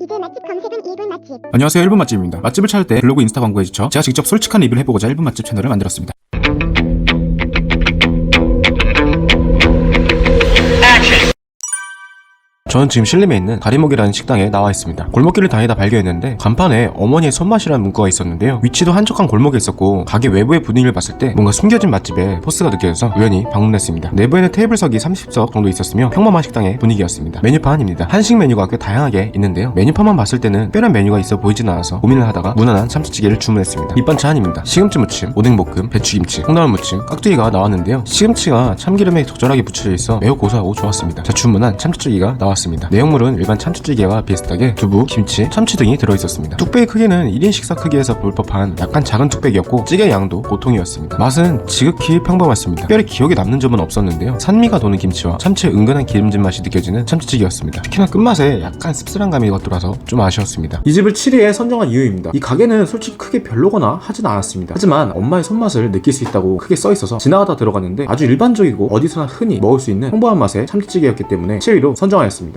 이들 맛집 검색은 1분 맛집. 안녕하세요 1분 맛집입니다 맛집을 찾을 때 블로그 인스타 광고에 지쳐 제가 직접 솔직한 리뷰를 해보고자 1분 맛집 채널을 만들었습니다 저는 지금 신림에 있는 다리목이라는 식당에 나와 있습니다. 골목길을 다니다 발견했는데 간판에 어머니의 손맛이라는 문구가 있었는데요. 위치도 한적한 골목에 있었고 가게 외부의 분위기를 봤을 때 뭔가 숨겨진 맛집의 포스가 느껴져서 우연히 방문했습니다. 내부에는 테이블석이 30석 정도 있었으며 평범한 식당의 분위기였습니다. 메뉴판입니다. 한식 메뉴가 꽤 다양하게 있는데요. 메뉴판만 봤을 때는 특별한 메뉴가 있어 보이지는 않아서 고민을 하다가 무난한 참치찌개를 주문했습니다. 밑반찬입니다. 시금치 무침, 오뎅볶음, 배추김치, 콩나물 무침, 깍두기가 나왔는데요. 시금치가 참기름에 적절하게 묻혀져 있어 매우 고소하고 좋았습니다. 자 주문한 참치찌개가 나왔습니다. 내용물은 일반 참치찌개와 비슷하게 두부, 김치, 참치 등이 들어있었습니다. 뚝배기 크기는 1인 식사 크기에서 볼 법한 약간 작은 뚝배기였고 찌개 양도 보통이었습니다. 맛은 지극히 평범했습니다. 특별히 기억에 남는 점은 없었는데요. 산미가 도는 김치와 참치의 은근한 기름진 맛이 느껴지는 참치찌개였습니다. 특히나 끝맛에 약간 씁쓸한 감이 겉돌아서 좀 아쉬웠습니다. 이 집을 7위에 선정한 이유입니다. 이 가게는 솔직히 크게 별로거나 하진 않았습니다. 하지만 엄마의 손맛을 느낄 수 있다고 크게 써 있어서 지나가다 들어갔는데 아주 일반적이고 어디서나 흔히 먹을 수 있는 평범한 맛의 참치찌개였기 때문에 7위로 선정하였습니다.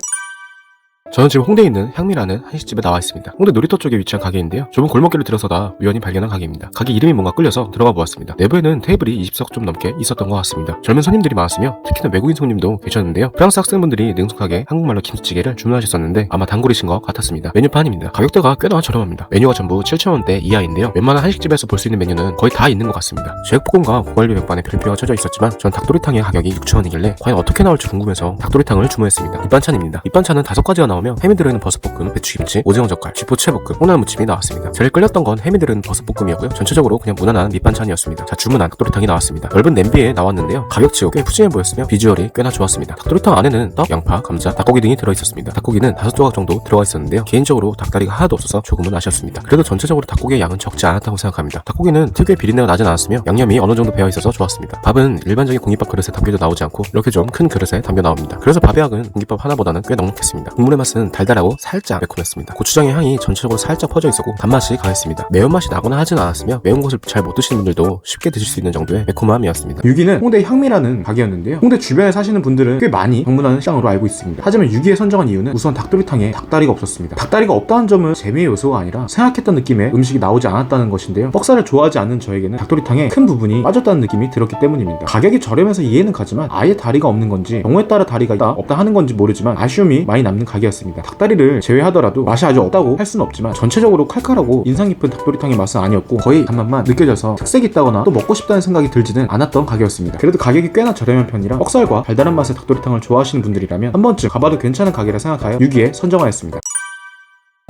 저는 지금 홍대에 있는 향미라는 한식집에 나와 있습니다. 홍대 놀이터 쪽에 위치한 가게인데요. 좁은 골목길을 들어서다 우연히 발견한 가게입니다. 가게 이름이 뭔가 끌려서 들어가 보았습니다. 내부에는 테이블이 20석 좀 넘게 있었던 것 같습니다. 젊은 손님들이 많았으며 특히나 외국인 손님도 계셨는데요. 프랑스 학생분들이 능숙하게 한국말로 김치찌개를 주문하셨었는데 아마 단골이신 것 같았습니다. 메뉴판입니다. 가격대가 꽤나 저렴합니다. 메뉴가 전부 7,000원대 이하인데요. 웬만한 한식집에서 볼 수 있는 메뉴는 거의 다 있는 것 같습니다. 제육볶음과 고갈비 백반에 별표가 쳐져 있었지만 전 닭도리탕의 가격이 6,000원이길래 과연 어떻게 나올지 궁금해서 닭도리탕을 주문했습니다. 밑반찬입니다. 밑반찬은 다섯 가지가 나 오며 햄이 들어있는 버섯볶음, 배추김치, 오징어 젓갈, 쥐포 채볶음, 호날 무침이 나왔습니다. 제일 끌렸던 건 햄이 들어있는 버섯볶음이었고요. 전체적으로 그냥 무난한 밑반찬이었습니다. 자 주문한 닭도리탕이 나왔습니다. 넓은 냄비에 나왔는데요. 가격치고 꽤 푸짐해 보였으며 비주얼이 꽤나 좋았습니다. 닭도리탕 안에는 떡, 양파, 감자, 닭고기 등이 들어있었습니다. 닭고기는 다섯 조각 정도 들어가 있었는데요. 개인적으로 닭다리가 하나도 없어서 조금은 아쉬웠습니다. 그래도 전체적으로 닭고기의 양은 적지 않았다고 생각합니다. 닭고기는 특유의 비린내가 나진 않았으며 양념이 어느 정도 배어 있어서 좋았습니다. 밥은 일반적인 공깃밥 그릇에 담겨져 나오지 않고 이렇게 좀 큰 그릇에 담겨 나옵니다. 그래서 밥의 양은 공깃밥 하나보다는 꽤 넉넉했습니다. 국물의 맛은 달달하고 살짝 매콤했습니다. 고추장의 향이 전체적으로 살짝 퍼져 있었고 단맛이 강했습니다. 매운맛이 나거나 하진 않았으며 매운 것을 잘 못 드시는 분들도 쉽게 드실 수 있는 정도의 매콤함이었습니다. 6위는 홍대 향미라는 가게였는데요. 홍대 주변에 사시는 분들은 꽤 많이 방문하는 시장으로 알고 있습니다. 하지만 6위에 선정한 이유는 우선 닭도리탕에 닭다리가 없었습니다. 닭다리가 없다는 점은 재미의 요소가 아니라 생각했던 느낌의 음식이 나오지 않았다는 것인데요. 뻑살을 좋아하지 않는 저에게는 닭도리탕의 큰 부분이 빠졌다는 느낌이 들었기 때문입니다. 가격이 저렴해서 이해는 가지만 아예 다리가 없는 건지 경우에 따라 다리가 있다 없다 하는 건지 모르지만 아쉬움이 많이 남는 가게였습니다. 닭다리를 제외하더라도 맛이 아주 없다고 할 수는 없지만 전체적으로 칼칼하고 인상 깊은 닭도리탕의 맛은 아니었고 거의 단맛만 느껴져서 특색 있다거나 또 먹고 싶다는 생각이 들지는 않았던 가게였습니다. 그래도 가격이 꽤나 저렴한 편이라 뻑살과 달달한 맛의 닭도리탕을 좋아하시는 분들이라면 한 번쯤 가봐도 괜찮은 가게라 생각하여 6위에 선정하였습니다.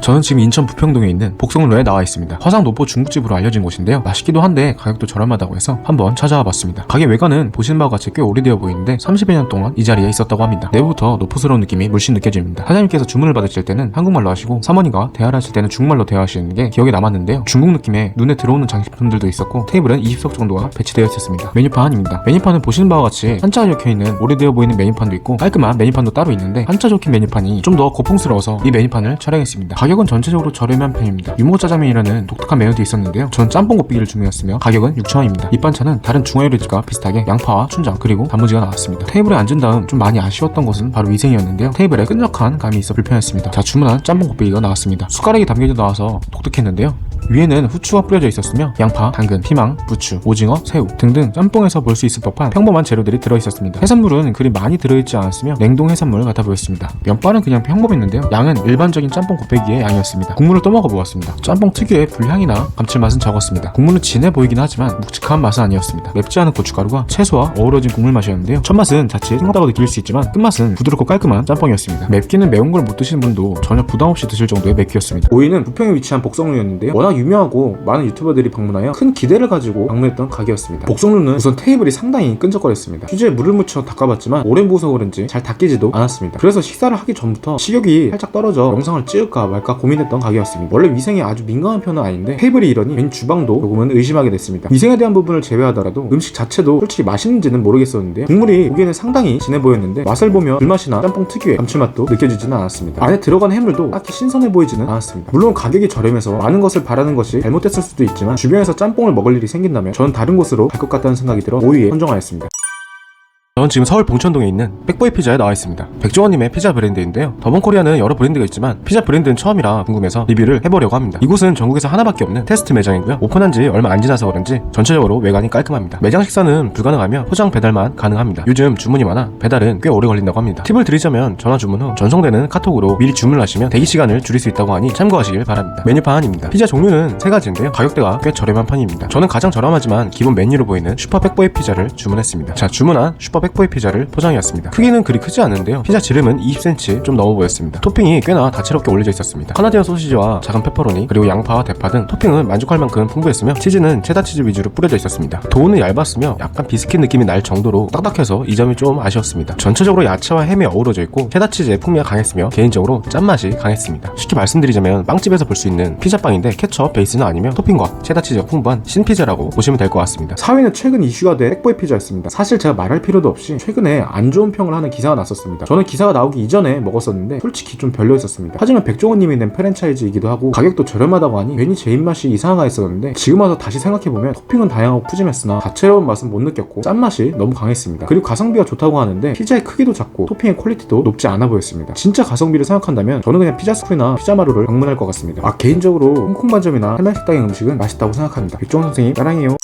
저는 지금 인천 부평동에 있는 복성로에 나와 있습니다. 화상 노포 중국집으로 알려진 곳인데요. 맛있기도 한데 가격도 저렴하다고 해서 한번 찾아와 봤습니다. 가게 외관은 보시는 바와 같이 꽤 오래되어 보이는데 30여 년 동안 이 자리에 있었다고 합니다. 내부부터 노포스러운 느낌이 물씬 느껴집니다. 사장님께서 주문을 받으실 때는 한국말로 하시고 사모님과 대화를 하실 때는 중국말로 대화하시는 게 기억에 남았는데요. 중국 느낌의 눈에 들어오는 장식품들도 있었고 테이블은 20석 정도가 배치되어 있었습니다. 메뉴판입니다. 메뉴판은 보시는 바와 같이 한자가 적혀 있는 오래되어 보이는 메뉴판도 있고 깔끔한 메뉴판도 따로 있는데 한자 적힌 메뉴판이 좀 더 고풍스러워서 이 메뉴판을 촬영했습니다. 가 격은 전체적으로 저렴한 편입니다. 유모 짜장면이라는 독특한 메뉴도 있었는데요. 전 짬뽕 곱비기를 주문했으며 가격은 6,000원입니다. 밑반찬은 다른 중화요리집과 비슷하게 양파와 춘장 그리고 단무지가 나왔습니다. 테이블에 앉은 다음 좀 많이 아쉬웠던 것은 바로 위생이었는데요. 테이블에 끈적한 감이 있어 불편했습니다. 자 주문한 짬뽕 곱비기가 나왔습니다. 숟가락이 담겨져 나와서 독특했는데요. 위에는 후추가 뿌려져 있었으며 양파, 당근, 피망, 부추, 오징어, 새우 등등 짬뽕에서 볼 수 있을 법한 평범한 재료들이 들어있었습니다. 해산물은 그리 많이 들어있지 않았으며 냉동 해산물 같아 보였습니다. 면발은 그냥 평범했는데요. 양은 일반적인 짬뽕 곱빼기의 양이었습니다. 국물을 떠먹어 보았습니다. 짬뽕 특유의 불향이나 감칠맛은 적었습니다. 국물은 진해 보이긴 하지만 묵직한 맛은 아니었습니다. 맵지 않은 고춧가루가 채소와 어우러진 국물 맛이었는데요. 첫 맛은 자칫 싱겁다고 느낄 수 있지만 끝맛은 부드럽고 깔끔한 짬뽕이었습니다. 맵기는 매운 걸 못 드시는 분도 전혀 부담 없이 드실 정도의 맵기였습니다. 5위는 부평에 위치한 복성루였는데요. 워낙 유명하고 많은 유튜버들이 방문하여 큰 기대를 가지고 방문했던 가게였습니다. 복성루는 우선 테이블이 상당히 끈적거렸습니다. 휴지에 물을 묻혀 닦아봤지만 오랜 부어서 그런지 잘 닦이지도 않았습니다. 그래서 식사를 하기 전부터 식욕이 살짝 떨어져 영상을 찍을까 말까 고민했던 가게였습니다. 원래 위생에 아주 민감한 편은 아닌데 테이블이 이러니 웬 주방도 조금은 의심하게 됐습니다. 위생에 대한 부분을 제외하더라도 음식 자체도 솔직히 맛있는지는 모르겠었는데요. 국물이 보기에는 상당히 진해 보였는데 맛을 보면 불맛이나 짬뽕 특유의 감칠맛도 느껴지지는 않았습니다. 안에 들어간 해물도 딱히 신선해 보이지는 않았습니다. 물론 가격이 저렴해서 많은 것을 바라 는 것이 잘못됐을 수도 있지만 주변에서 짬뽕을 먹을 일이 생긴다면 저는 다른 곳으로 갈 것 같다는 생각이 들어 5위에 선정하였습니다. 저는 지금 서울 봉천동에 있는 백보이 피자에 나와 있습니다. 백종원님의 피자 브랜드인데요. 더본코리아는 여러 브랜드가 있지만 피자 브랜드는 처음이라 궁금해서 리뷰를 해보려고 합니다. 이곳은 전국에서 하나밖에 없는 테스트 매장이고요. 오픈한 지 얼마 안 지나서 그런지 전체적으로 외관이 깔끔합니다. 매장 식사는 불가능하며 포장 배달만 가능합니다. 요즘 주문이 많아 배달은 꽤 오래 걸린다고 합니다. 팁을 드리자면 전화 주문 후 전송되는 카톡으로 미리 주문을 하시면 대기 시간을 줄일 수 있다고 하니 참고하시길 바랍니다. 메뉴판입니다. 피자 종류는 세 가지인데요. 가격대가 꽤 저렴한 편입니다. 저는 가장 저렴하지만 기본 메뉴로 보이는 슈퍼 백보이 피자를 주문했습니다. 자, 주문한 슈퍼 백보이 피자를 포장이었습니다. 크기는 그리 크지 않는데요. 피자 지름은 20cm 좀 넘어 보였습니다. 토핑이 꽤나 다채롭게 올려져 있었습니다. 카나디안 소시지와 작은 페퍼로니 그리고 양파와 대파 등 토핑은 만족할 만큼 풍부했으며 치즈는 체다 치즈 위주로 뿌려져 있었습니다. 도우는 얇았으며 약간 비스킷 느낌이 날 정도로 딱딱해서 이 점이 좀 아쉬웠습니다. 전체적으로 야채와 햄이 어우러져 있고 체다 치즈의 풍미가 강했으며 개인적으로 짠맛이 강했습니다. 쉽게 말씀드리자면 빵집에서 볼 수 있는 피자빵인데 케첩 베이스는 아니며 토핑과 체다 치즈가 풍부한 신피자라고 보시면 될 것 같습니다. 4위는 최근 이슈가 된 백보이 피자였습니다. 사실 제가 말할 필요도 없이 최근에 안 좋은 평을 하는 기사가 났었습니다. 저는 기사가 나오기 이전에 먹었었는데 솔직히 좀 별로였었습니다. 하지만 백종원님이 낸 프랜차이즈이기도 하고 가격도 저렴하다고 하니 괜히 제 입맛이 이상하가 했었는데 지금 와서 다시 생각해보면 토핑은 다양하고 푸짐했으나 다채로운 맛은 못 느꼈고 짠맛이 너무 강했습니다. 그리고 가성비가 좋다고 하는데 피자의 크기도 작고 토핑의 퀄리티도 높지 않아 보였습니다. 진짜 가성비를 생각한다면 저는 그냥 피자 스쿨이나 피자 마루를 방문할 것 같습니다. 아 개인적으로 홍콩 반점이나 한양식당의 음식은 맛있다고 생각합니다. 백종원 선생님 사랑해요.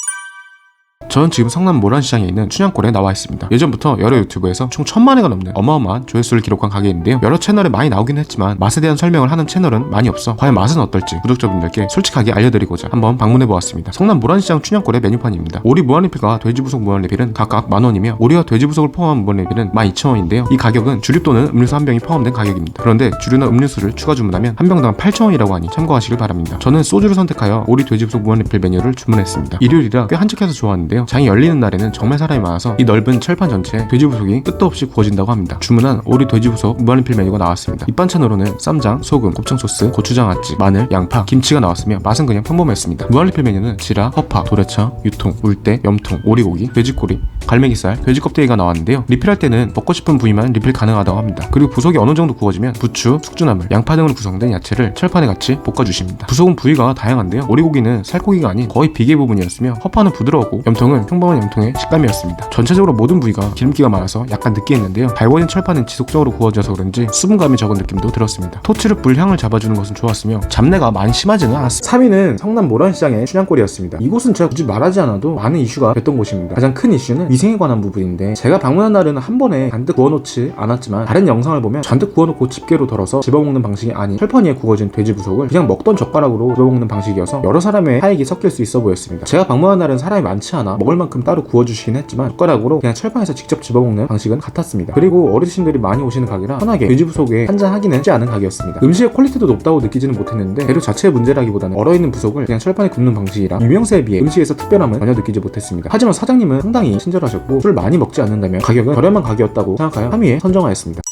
저는 지금 성남 모란시장에 있는 춘향골에 나와 있습니다. 예전부터 여러 유튜브에서 총 천만 회가 넘는 어마어마한 조회수를 기록한 가게인데요. 여러 채널에 많이 나오긴 했지만 맛에 대한 설명을 하는 채널은 많이 없어 과연 맛은 어떨지 구독자분들께 솔직하게 알려드리고자 한번 방문해 보았습니다. 성남 모란시장 춘향골의 메뉴판입니다. 오리 무한리필과 돼지 부속 무한리필은 각각 만원이며 오리와 돼지 부속을 포함한 무한리필은 12,000원인데요. 이 가격은 주류 또는 음료수 한 병이 포함된 가격입니다. 그런데 주류나 음료수를 추가 주문하면 한 병당 8,000원이라고 하니 참고하시길 바랍니다. 저는 소주를 선택하여 오리 돼지 부속 무한리필 메뉴를 주문했습니다. 일요일이라 꽤 한적해서 좋았는데요. 장이 열리는 날에는 정말 사람이 많아서 이 넓은 철판 전체에 돼지 부속이 끝도 없이 구워진다고 합니다. 주문한 오리 돼지 부속 무한리필 메뉴가 나왔습니다. 밑반찬으로는 쌈장, 소금, 곱창 소스, 고추장 아찌, 마늘, 양파, 김치가 나왔으며 맛은 그냥 평범했습니다. 무한리필 메뉴는 지라, 허파, 도래차, 유통, 울대, 염통, 오리고기, 돼지꼬리, 갈매기살, 돼지 껍데기가 나왔는데요. 리필할 때는 먹고 싶은 부위만 리필 가능하다고 합니다. 그리고 부속이 어느 정도 구워지면 부추, 숙주나물, 양파 등으로 구성된 야채를 철판에 같이 볶아주십니다. 부속은 부위가 다양한데요. 오리고기는 살코기가 아닌 거의 비계 부분이었으며 허파는 부드러웠고 염통 은 평범한 염통의 식감이었습니다. 전체적으로 모든 부위가 기름기가 많아서 약간 느끼했는데요. 달궈진 철판은 지속적으로 구워져서 그런지 수분감이 적은 느낌도 들었습니다. 토치로 불향을 잡아주는 것은 좋았으며 잡내가 많이 심하지는 않았습니다. 3위는 성남 모란시장의 춘향골이었습니다. 이곳은 제가 굳이 말하지 않아도 많은 이슈가 됐던 곳입니다. 가장 큰 이슈는 위생에 관한 부분인데 제가 방문한 날에는 한 번에 잔뜩 구워놓지 않았지만 다른 영상을 보면 잔뜩 구워놓고 집게로 덜어서 집어먹는 방식이 아닌 철판 위에 구워진 돼지 부속을 그냥 먹던 젓가락으로 집어먹는 방식이어서 여러 사람의 사익이 섞일 수 있어 보였습니다. 제가 방문한 날은 사람이 많지 않아 먹을 만큼 따로 구워주시긴 했지만 젓가락으로 그냥 철판에서 직접 집어먹는 방식은 같았습니다. 그리고 어르신들이 많이 오시는 가게라 편하게 돼지 부 속에 한잔 하기는 쉽지 않은 가게였습니다. 음식의 퀄리티도 높다고 느끼지는 못했는데 재료 자체의 문제라기보다는 얼어있는 부속을 그냥 철판에 굽는 방식이라 유명세에 비해 음식에서 특별함은 전혀 느끼지 못했습니다. 하지만 사장님은 상당히 친절하셨고 술 많이 먹지 않는다면 가격은 저렴한 가격이었다고 생각하여 3위에 선정하였습니다.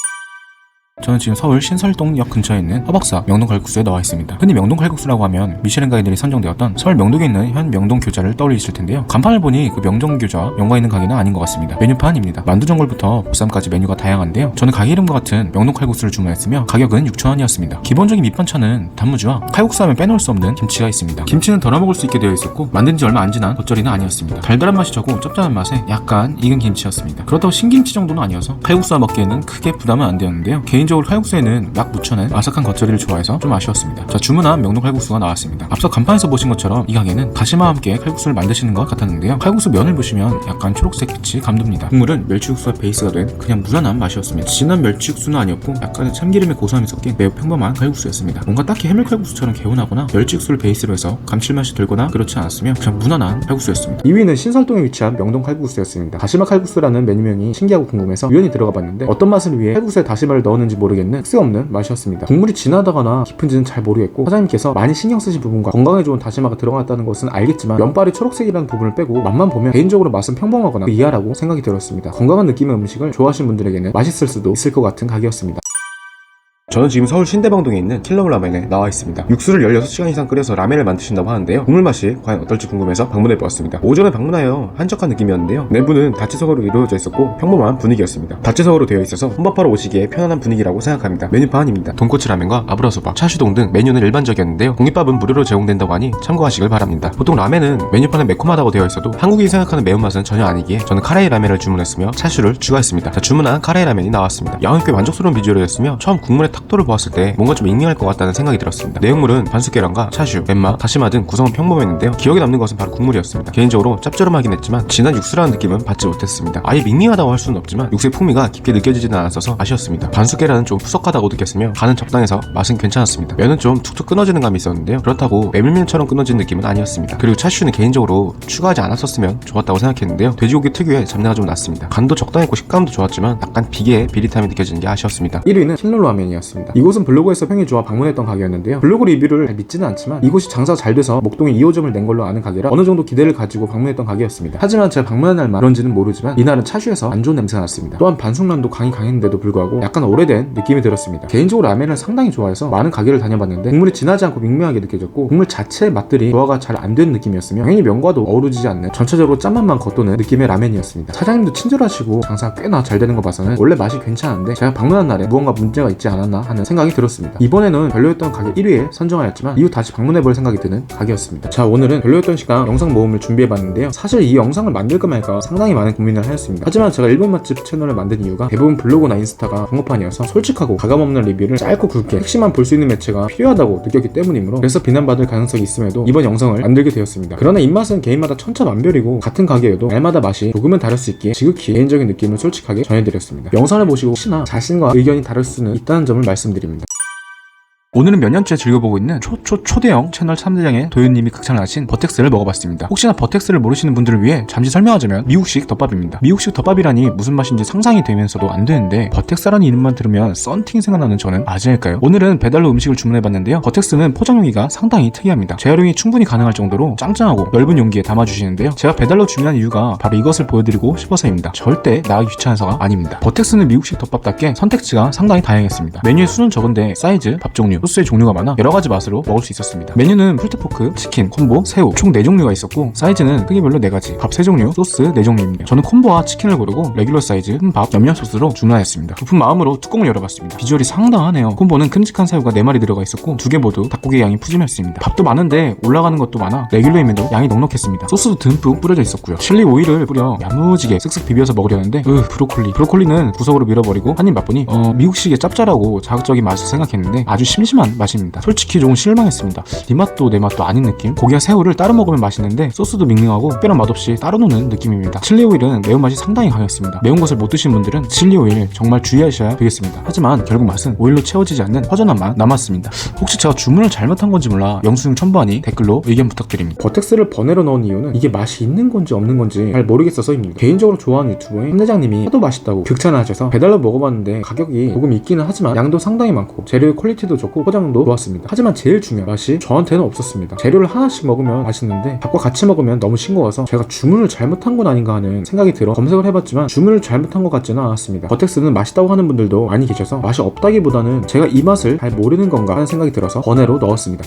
저는 지금 서울 신설동역 근처에 있는 허벅사 명동 칼국수에 나와 있습니다. 흔히 명동 칼국수라고 하면 미쉐린 가이드에 선정되었던 서울 명동에 있는 현 명동 교자를 떠올리실 텐데요. 간판을 보니 그 명동 교자와 연관 있는 가게는 아닌 것 같습니다. 메뉴판입니다. 만두전골부터 보쌈까지 메뉴가 다양한데요. 저는 가게 이름과 같은 명동 칼국수를 주문했으며 가격은 6,000원이었습니다. 기본적인 밑반찬은 단무지와 칼국수 하면 빼놓을 수 없는 김치가 있습니다. 김치는 덜어 먹을 수 있게 되어 있었고 만든 지 얼마 안 지난 겉절이는 아니었습니다. 달달한 맛이 적고 짭짤한 맛에 약간 익은 김치였습니다. 그렇다고 신김치 정도는 아니어서 칼국수와 먹기에는 크게 부담은 안 되었는데요. 개인 적으로 칼국수에는 약 묻혀낸 아삭한 겉절이를 좋아해서 좀 아쉬웠습니다. 자 주문한 명동 칼국수가 나왔습니다. 앞서 간판에서 보신 것처럼 이 가게는 다시마와 함께 칼국수를 만드시는 것 같았는데요. 칼국수 면을 보시면 약간 초록색 빛이 감돕니다. 국물은 멸치육수가 베이스가 된 그냥 무난한 맛이었습니다. 진한 멸치육수는 아니었고 약간의 참기름의 고소함이 섞인 매우 평범한 칼국수였습니다. 뭔가 딱히 해물 칼국수처럼 개운하거나 멸치육수를 베이스로 해서 감칠맛이 들거나 그렇지 않았으며 그냥 무난한 칼국수였습니다. 2위는 신설동에 위치한 명동 칼국수였습니다. 다시마 칼국수라는 메뉴명이 신기하고 궁금해서 우연히 들어가 봤는데 어떤 맛을 위해 칼국수에 다시마를 넣었는지 모르겠는 특색 없는 맛이었습니다. 국물이 진하다거나 깊은지는 잘 모르겠고 사장님께서 많이 신경 쓰신 부분과 건강에 좋은 다시마가 들어갔다는 것은 알겠지만 면발이 초록색이라는 부분을 빼고 맛만 보면 개인적으로 맛은 평범하거나 이하라고 생각이 들었습니다. 건강한 느낌의 음식을 좋아하시는 분들에게는 맛있을 수도 있을 것 같은 가게였습니다. 저는 지금 서울 신대방동에 있는 킬러 라멘에 나와 있습니다. 육수를 16시간 이상 끓여서 라멘을 만드신다고 하는데요. 국물 맛이 과연 어떨지 궁금해서 방문해 보았습니다. 오전에 방문하여 한적한 느낌이었는데요. 내부는 다채석으로 이루어져 있었고 평범한 분위기였습니다. 다채석으로 되어 있어서 혼밥하러 오시기에 편안한 분위기라고 생각합니다. 메뉴판입니다. 돈코츠 라멘과 아브라소바, 차슈동 등 메뉴는 일반적이었는데요. 공깃밥은 무료로 제공된다고 하니 참고하시길 바랍니다. 보통 라멘은 메뉴판에 매콤하다고 되어 있어도 한국인이 생각하는 매운맛은 전혀 아니기에 저는 카레이 라멘을 주문했으며 차슈를 추가했습니다. 자, 주문한 카레이 라멘이 나왔습니다. 양은 꽤 만족스러운 비주얼이었으며 처음 국물의 탁도를 보았을 때 뭔가 좀 밍밍할 것 같다는 생각이 들었습니다. 내용물은 반숙계란과 차슈, 멘마, 다시마 등 구성은 평범했는데요. 기억에 남는 것은 바로 국물이었습니다. 개인적으로 짭조름하긴 했지만 진한 육수라는 느낌은 받지 못했습니다. 아예 밍밍하다고 할 수는 없지만 육수의 풍미가 깊게 느껴지지는 않았어서 아쉬웠습니다. 반숙계란은 좀 푸석하다고 느꼈으며 간은 적당해서 맛은 괜찮았습니다. 면은 좀 툭툭 끊어지는 감이 있었는데요. 그렇다고 메밀면처럼 끊어진 느낌은 아니었습니다. 그리고 차슈는 개인적으로 추가하지 않았었으면 좋았다고 생각했는데요. 돼지고기 특유의 잡내가 좀 났습니다. 간도 적당했고 식감도 좋았지만 약간 비계의 비릿함이 느껴지는 게 아쉬웠습니다. 1위는 킬러 라면이었습니다. 이곳은 블로그에서 평이 좋아 방문했던 가게였는데요. 블로그 리뷰를 잘 믿지는 않지만 이곳이 장사가 잘 돼서 목동에 2호점을 낸 걸로 아는 가게라 어느 정도 기대를 가지고 방문했던 가게였습니다. 하지만 제가 방문한 날만 그런지는 모르지만 이날은 차슈에서 안 좋은 냄새가 났습니다. 또한 반숙란도 강이 강했는데도 불구하고 약간 오래된 느낌이 들었습니다. 개인적으로 라면을 상당히 좋아해서 많은 가게를 다녀봤는데 국물이 진하지 않고 밍밍하게 느껴졌고 국물 자체의 맛들이 조화가 잘 안 되는 느낌이었으며 당연히 면과도 어우러지지 않는 전체적으로 짠맛만 겉도는 느낌의 라면이었습니다. 사장님도 친절하시고 장사가 꽤나 잘 되는 거 봐서는 원래 맛이 괜찮은데 제가 방문한 날에 무언가 문제가 있지 않았나 하는 생각이 들었습니다. 이번에는 별로였던 가게 1위에 선정하였지만 이후 다시 방문해볼 생각이 드는 가게였습니다. 자 오늘은 별로였던 시간 영상 모음을 준비해봤는데요. 사실 이 영상을 만들까 말까 상당히 많은 고민을 하였습니다. 하지만 제가 일본 맛집 채널을 만든 이유가 대부분 블로그나 인스타가 광고판이어서 솔직하고 가감없는 리뷰를 짧고 굵게 핵심만 볼 수 있는 매체가 필요하다고 느꼈기 때문이므로 그래서 비난받을 가능성이 있음에도 이번 영상을 만들게 되었습니다. 그러나 입맛은 개인마다 천차만별이고 같은 가게여도 날마다 맛이 조금은 다를 수 있기에 지극히 개인적인 느낌을 솔직하게 전해드렸습니다. 영상을 보시고 혹시나 자신과 의견이 다를 수는 있다는 점을 말씀드립니다. 오늘은 몇 년째 즐겨보고 있는 초초 초대형 채널 3대장의 도윤님이 극찬을 하신 버텍스를 먹어봤습니다. 혹시나 버텍스를 모르시는 분들을 위해 잠시 설명하자면 미국식 덮밥입니다. 미국식 덮밥이라니 무슨 맛인지 상상이 되면서도 안 되는데 버텍스라는 이름만 들으면 썬팅이 생각나는 저는 아재일까요? 오늘은 배달로 음식을 주문해봤는데요. 버텍스는 포장 용기가 상당히 특이합니다. 재활용이 충분히 가능할 정도로 짱짱하고 넓은 용기에 담아주시는데요. 제가 배달로 주문한 이유가 바로 이것을 보여드리고 싶어서입니다. 절대 나가기 귀찮아서가 아닙니다. 버텍스는 미국식 덮밥답게 선택지가 상당히 다양했습니다. 메뉴의 수는 적은데 사이즈, 밥 종류, 소스의 종류가 많아 여러 가지 맛으로 먹을 수 있었습니다. 메뉴는 풀트포크, 치킨, 콤보, 새우 총 4종류가 있었고 사이즈는 크기별로 4가지, 밥 3종류, 소스 4종류입니다. 저는 콤보와 치킨을 고르고 레귤러 사이즈, 밥, 염면 소스로 주문하였습니다. 부푼 마음으로 뚜껑을 열어봤습니다. 비주얼이 상당하네요. 콤보는 큼직한 새우가 4마리 들어가 있었고 두 개 모두 닭고기 양이 푸짐했습니다. 밥도 많은데 올라가는 것도 많아 레귤러임에도 양이 넉넉했습니다. 소스도 듬뿍 뿌려져 있었고요. 칠리 오일을 뿌려 야무지게 쓱쓱 비벼서 먹으려는데 으 브로콜리 브로콜리는 구석으로 밀어버리고 한입 맛보니 어 미국식의 짭짤하고 자극적인 맛을 생각했는데 아주 심 심한 맛입니다. 솔직히 조금 실망했습니다. 네 맛도 내 맛도 아닌 느낌? 고기와 새우를 따로 먹으면 맛있는데 소스도 밍밍하고 특별한 맛없이 따로 노는 느낌입니다. 칠리 오일은 매운맛이 상당히 강했습니다. 매운 것을 못 드신 분들은 칠리 오일 정말 주의하셔야 되겠습니다. 하지만 결국 맛은 오일로 채워지지 않는 허전한 맛 남았습니다. 혹시 제가 주문을 잘못한 건지 몰라 영수증 첨부하니 댓글로 의견 부탁드립니다. 버텍스를 번외로 넣은 이유는 이게 맛이 있는 건지 없는 건지 잘 모르겠어서입니다. 개인적으로 좋아하는 유튜버인 한대장님이 하도 맛있다고 극찬을 하셔서 배달로 먹어봤는데 가격이 조금 있기는 하지만 양도 상당히 많고 재료의 퀄리티도 좋고 포장도 좋았습니다. 하지만 제일 중요한 맛이 저한테는 없었습니다. 재료를 하나씩 먹으면 맛있는데 밥과 같이 먹으면 너무 싱거워서 제가 주문을 잘못한 건 아닌가 하는 생각이 들어 검색을 해봤지만 주문을 잘못한 것 같지는 않았습니다. 버텍스는 맛있다고 하는 분들도 많이 계셔서 맛이 없다기보다는 제가 이 맛을 잘 모르는 건가 하는 생각이 들어서 번외로 넣었습니다.